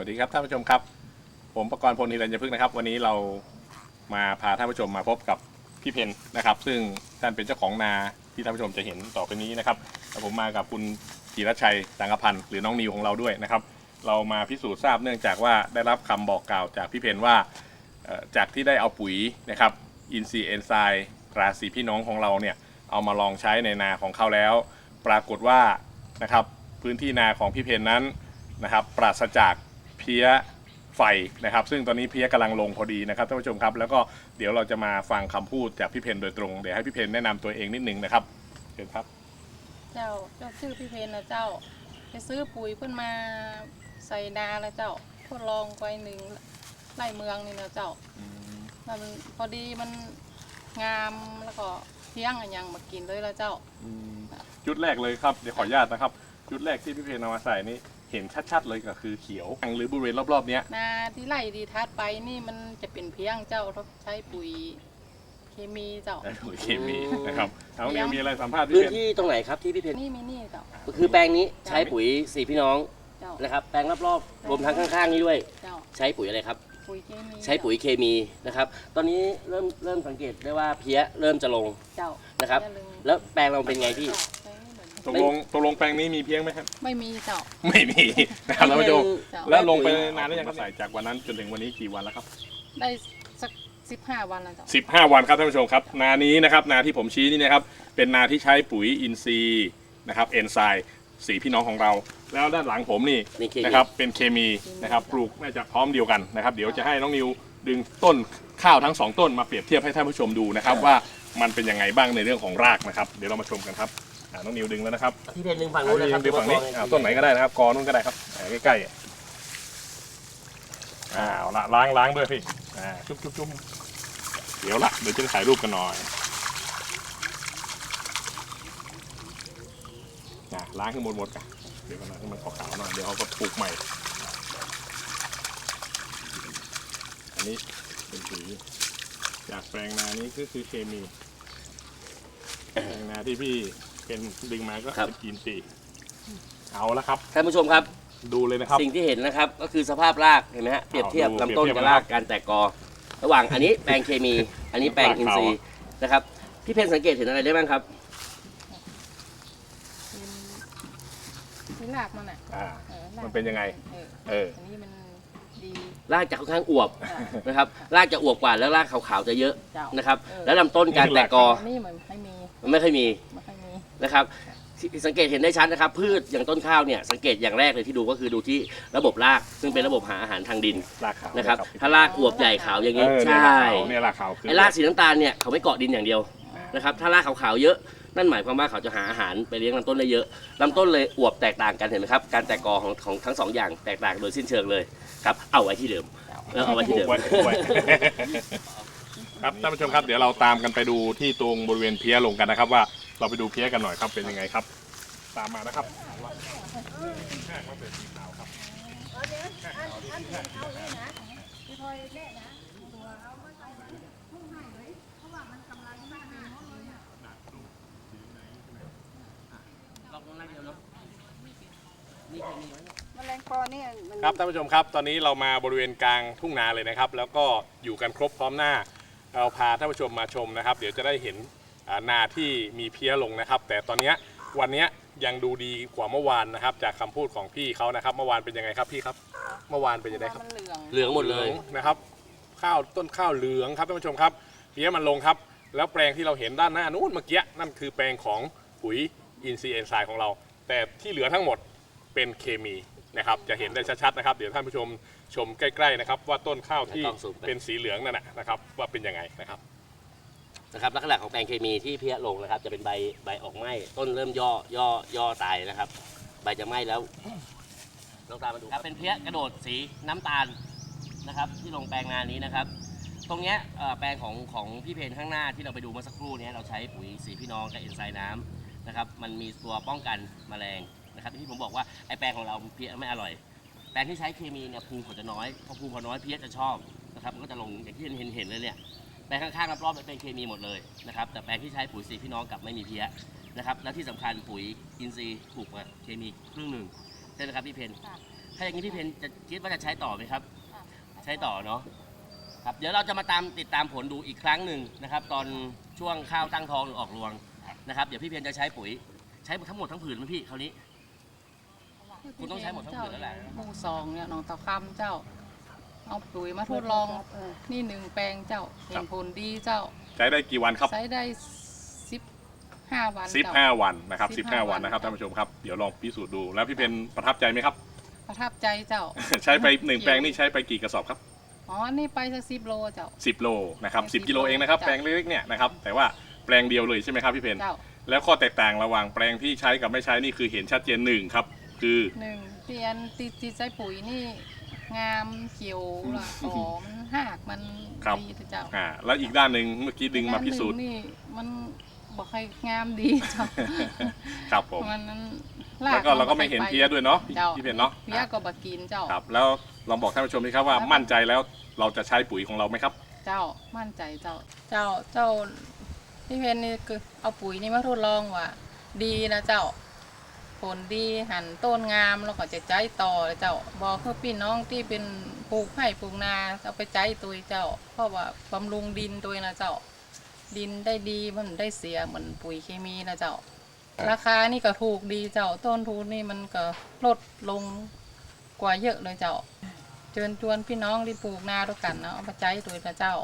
วัสดีครับท่านผู้ชมครับ ผมประกรณ์พลฮิรัญญพฤกษ์นะครับ วันนี้เรามาพาท่านผู้ชมมาพบกับพี่เพนนะครับ ซึ่งท่านเป็นเจ้าของนาที่ท่านผู้ชมจะเห็นต่อไปนี้นะครับแล้วผมมากับคุณธีรชัยสังกพันธ์หรือน้องนิวของเราด้วยนะครับ เรามาพิสูจน์ทราบเนื่องจากว่าได้รับคำบอกกล่าวจากพี่เพนว่าเอ่อจากที่ได้เอาปุ๋ยนะครับอินซีเอนไซม์ราศีพี่น้องของเราเนี่ยเอามาลองใช้ในนาของเขาแล้ว ปรากฏว่านะครับพื้นที่นาของพี่เพนนั้น นะครับปราศจาก เพี้ยไฟนะครับ ซึ่งตอนนี้เพี้ยกำลังลงพอดีนะครับท่านผู้ชมครับ แล้วก็เดี๋ยวเราจะมาฟังคำพูดจากพี่เพนโดยตรงเดี๋ยวให้พี่เพนแนะนำตัวเองนิดนึงนะครับเชิญครับ เจ้าเจ้าชื่อพี่เพนนะเจ้า ไปซื้อปุ๋ยเพิ่นมาใส่นาแล้วเจ้าทดลองไปหนึ่งไร่เมืองนี่นะเจ้า มันพอดีมันงามแล้วก็เที่ยงอันยังมากินเลยแล้วเจ้าจุดแรกเลยครับ เดี๋ยวขออนุญาตนะครับ จุดแรกที่พี่เพนเอามาใส่นี่ เห็นชัดๆเลยก็คือเขียวหรือบริเวณรอบๆเนี้ยนาที่ไร่ดีทัดไปนี่มันจะเป็นเพียงเจ้าเขาใช้ปุ๋ยเคมีเจ้าได้ปุ๋ยเคมีนะครับน้องนิวมีอะไรสัมภาษณ์พี่พื้นเพนที่ตรงไหนครับที่พี่เพนนี่มีนี่เจ้าคือแปลงนี้ใช้ปุ๋ยสี่พี่น้องเจ้า นะครับแปลงรอบๆรวมทั้งข้างๆนี้ด้วย เจ้าใช้ปุ๋ยอะไรครับ ปุ๋ยเคมีใช้ปุ๋ยเคมีนะครับ ตอนนี้เริ่มเริ่มสังเกตได้ว่าเพี้ยเริ่มจะลงเจ้านะครับอย่าลืมแล้วแปลงเราเป็นไงพี่ใช้ไม่เหมือน ตกลงตกลงแปลงนี้มีเพียงไหมครับ ไม่มีเจ้า ไม่มีนะครับท่านผู้ชมเจ้า แล้วลงไปนานแล้วยังครับใส่จากวันนั้นจนถึงวันนี้กี่วันแล้วครับ ได้สักสิบห้าวันแล้วเจ้า15วันครับท่านผู้ชมครับ นานี้นะครับ นาที่ผมชี้นี่นะครับ เป็นนาที่ใช้ปุ๋ยอินทรีย์นะครับเอนไซม์สีพี่น้องของเรา แล้วด้านหลังผมนี่นี่เคมี นะครับเป็นเคมีนะครับปลูกน่าจะพร้อมเดียวกันนะครับ เดี๋ยวจะให้น้องนิวดึงต้นข้าวทั้งสองต้นมาเปรียบเทียบให้ท่านผู้ชมดูนะครับว่ามันเป็นยังไงบ้างในเรื่องของรากนะครับ เดี๋ยวเรามาชมกันครับ อ่าน้องนิวดึงแล้วนะครับพี่เพนหนึ่งฝั่งนู้นนะครับดึงฝั่งนี้อ่าต้นไหนก็ได้นะครับกอนู้นก็ได้ครับอ่าใกล้ๆอะอ่าเอาละล้างล้างด้วยพี่อ่าจุ๊บจุ๊บจุ๊บเดี๋ยวละเดี๋ยวจะได้ถ่ายรูปกันหน่อยอ่าล้างให้หมดหมดกันเดี๋ยวกันนะให้มันขาวๆหน่อยเดี๋ยวเขาก็ปลูกใหม่ อันนี้เป็นปุ๋ยจากแปลงนานี้ก็คือเคมีแปลงนาที่พี่ เป็นดึงมาก็ครับ เป็นกินซีเอาละครับ ท่านผู้ชมครับ ดูเลยนะครับ สิ่งที่เห็นนะครับก็คือสภาพรากเห็นไหมฮะเปรียบเทียบดูลำต้นเปรียบเทียบกับรากการแตกกอ ระหว่างอันนี้แปลงเคมี อันนี้แปลงอินทรีย์นะครับพี่เพนสังเกตเห็นอะไรได้บ้างครับเป็นที่รากมันอะอ่าออรากมันเป็นยังไง เออเออ อันนี้มันดีรากจะค่อนข้างอวบจ้ะนะครับรากจะอวบกว่าแล้วรากขาวๆจะเยอะเจ้านะครับ เออ แล้วลำต้นการแตกกออันนี้มันไม่มี มันไม่ค่อยมีไม่ค่อยมี นะครับที่สังเกตเห็นได้ชัดนะครับ พืชอย่างต้นข้าวเนี่ยสังเกตอย่างแรกเลยที่ดูก็คือดูที่ระบบราก ซึ่งเป็นระบบหาอาหารทางดินรากขาวนะครับเยถ้ารากอวบใหญ่ขาวอย่างเอนี้อใช่เนี่ยรากขาวเนี่ยรากขาวคือไอ้รากสีน้ำตาลเนี่ยเขาไม่เกาะดินอย่างเดียวนะครับถ้ารากขาวๆเยอะนั่นหมายความว่าเขาจะหาอาหารไปเลี้ยงลำต้นได้เยอะลำต้นเลยอวบแตกต่างกันเห็นไหมครับ การแตกกอของของทั้งสองอย่างแตกต่างโดยสิ้นเชิงเลยครับ เอาไว้ที่เดิมเออเอาไว้ที่เดิมปลูกไว้ปลูกไว้ครับท่านผู้ชมครับเดี๋ยวเราตามกันไปดูที่ตรงบริเวณเพี้ยลงกันนะครับว่า เราไปดูเพี้ยกันหน่อยครับเป็นยังไงครับ ตามมานะครับแมลงปอเนี่ยครับท่านผู้ชมครับ ตอนนี้เรามาบริเวณกลางทุ่งนาเลยนะครับ แล้วก็อยู่กันครบพร้อมหน้า เราพาท่านผู้ชมมาชมนะครับ เดี๋ยวจะได้เห็น นาที่มีเพี้ยลงนะครับ แต่ตอนเนี้ยวันเนี้ยยังดูดีกว่าเมื่อวานนะครับ จากคำพูดของพี่เขานะครับ เมื่อวานเป็นยังไงครับพี่ครับ เมื่อวานเป็นยังไงครับ มันเหลือง เหลืองหมดเลย นะครับข้าวต้นข้าวเหลืองครับท่านผู้ชมครับเพี้ยมันลงครับ แล้วแปลงที่เราเห็นด้านหน้านู้นเมื่อกี้นั่นคือแปลงของปุ๋ยอินทรีย์เอนไซม์ของเรา แต่ที่เหลือทั้งหมดเป็นเคมีนะครับจะเห็นได้ชัดๆนะครับ เดี๋ยวท่านผู้ชมชมใกล้ๆนะครับว่าต้นข้าวที่กล้องซูมไป เป็นสีเหลืองนั่นนะนะครับว่าเป็นยังไงนะครับ นะครับลักษณะของแปลงเคมีที่เพี้ยลงนะครับ จะเป็นใบใบออกไหม้ต้นเริ่มย่อย่อย่อตายนะครับ ใบจะไหม้แล้วลองตามมาดูครับเป็นเพี้ยกระโดดสีน้ำตาลนะครับ ที่ลงแปลงนานี้นะครับ ตรงเนี้ยแปลงของของพี่เพนข้างหน้าที่เราไปดูเมื่อสักครู่นี้เราใช้ปุ๋ยสีพี่น้องกับเอนไซม์น้ำนะครับ มันมีตัวป้องกันแมลงนะครับที่ผมบอกว่าไอแปลงของเราเพี้ยไม่อร่อยแปลงที่ใช้เคมีเนี่ยภูมิเขาจะน้อยพอภูมิเขาน้อยเพี้ยจะชอบนะครับมันก็จะลงอย่างที่เห็นเห็นเลยเนี่ย แปลงข้างๆรอบๆเป็นเคมีหมดเลยนะครับแต่แปลงที่ใช้ปุ๋ยสีพี่น้องกับไม่มีเพี้ยนะครับแล้วที่สำคัญปุ๋ยอินทรีย์ถูกกว่าเคมีครึ่งหนึ่งใช่ไหมครับพี่เพนถ้าอย่างนี้พี่เพนจะคิดว่าจะใช้ต่อไหมครับใช้ต่อเนาะครับเดี๋ยวเราจะมาตามติดตามผลดูอีกครั้งหนึ่งนะครับ ตอนช่วงข้าวตั้งท้องหรือออกรวงนะครับเดี๋ยวพี่เพนจะใช้ปุ๋ย ใช้ทั้งหมดทั้งผืนไหมพี่คราวนี้ คุณต้องใช้หมดทั้งผืนแล้วแหละ หมู่สองเนี่ยน้องตะคำเจ้า เอาปุ๋ยมาทดลองเออนี่หนึ่งแปลงเจ้าเห็นผลดีเจ้า ใช้ได้กี่วันครับใช้ได้สิบห้าวันสิบเจ้า ห้าวันนะครับ15สิบห้าวันนะครับวันท่านผู้ชมครับเดี๋ยวลองพิสูจน์ดูแล้วพี่เพนประทับใจไหมครับ ประทับใจเจ้า ใช้ไปหนึ่งแปลงนี่ใช้ไปกี่กระสอบครับ อ๋อ นี่ไปสักสิบโลเจ้าสิบโลนะครับแปลงสิบ10กิโลเองนะครับจ้ะ แปลงเล็กๆเนี่ยนะครับแต่ว่าแปลงเดียวเลยใช่ไหมครับพี่เพนเจ้าแล้วข้อแตกต่างระหว่างแปลงที่ใช้กับไม่ใช้นี่คือเห็นชัดเจนหนึ่งครับคือหนึ่งเตียนติดติดใส่ปุ๋ยนี่ งามเขียวละหอมหากมันครับ ดีเจ้าอ่าแล้วอีกด้านหนึ่งเมื่อกี้ดึงมาพิสูจน์ด้นหนึ่งนี่มันบอกให้งามดีเจ้าครับผมมันนั้นแล้วก็เราก็ไม่เห็นเพี้ยด้วยเนาะเจ้าพี่เพนเนาะเพี้ยก็บกินเจ้า ครับแล้วลองบอกท่านผู้ชมดีครับว่ามั่นใจแล้วเราจะใช้ปุ๋ยของเราไหมครับ เจ้ามั่นใจเจ้า เจ้าเจ้าพี่เพนนี่คือเอาปุ๋ยนี่มาทดลองว่า ดีนะเจ้า ผลดีหันต้นงามแล้วก็จะใจต่อเลยเจ้าบอกเพื่อพี่น้องที่เป็นปลูกไผ่ปลูกนาเอาไปใจตัวเจ้า เพราะว่าบำรุงดินตัวนะเจ้า ดินได้ดีมันได้เสียเหมือนปุ๋ยเคมีนะเจ้าครับราคานี่ก็ถูกดีเจ้าต้นทุนนี่มันก็ลดลงกว่าเยอะเลยเจ้าเชิญชวนพี่น้องที่ปลูกนาด้วยกันเนาะเอาไปใจตัวนะเจ้า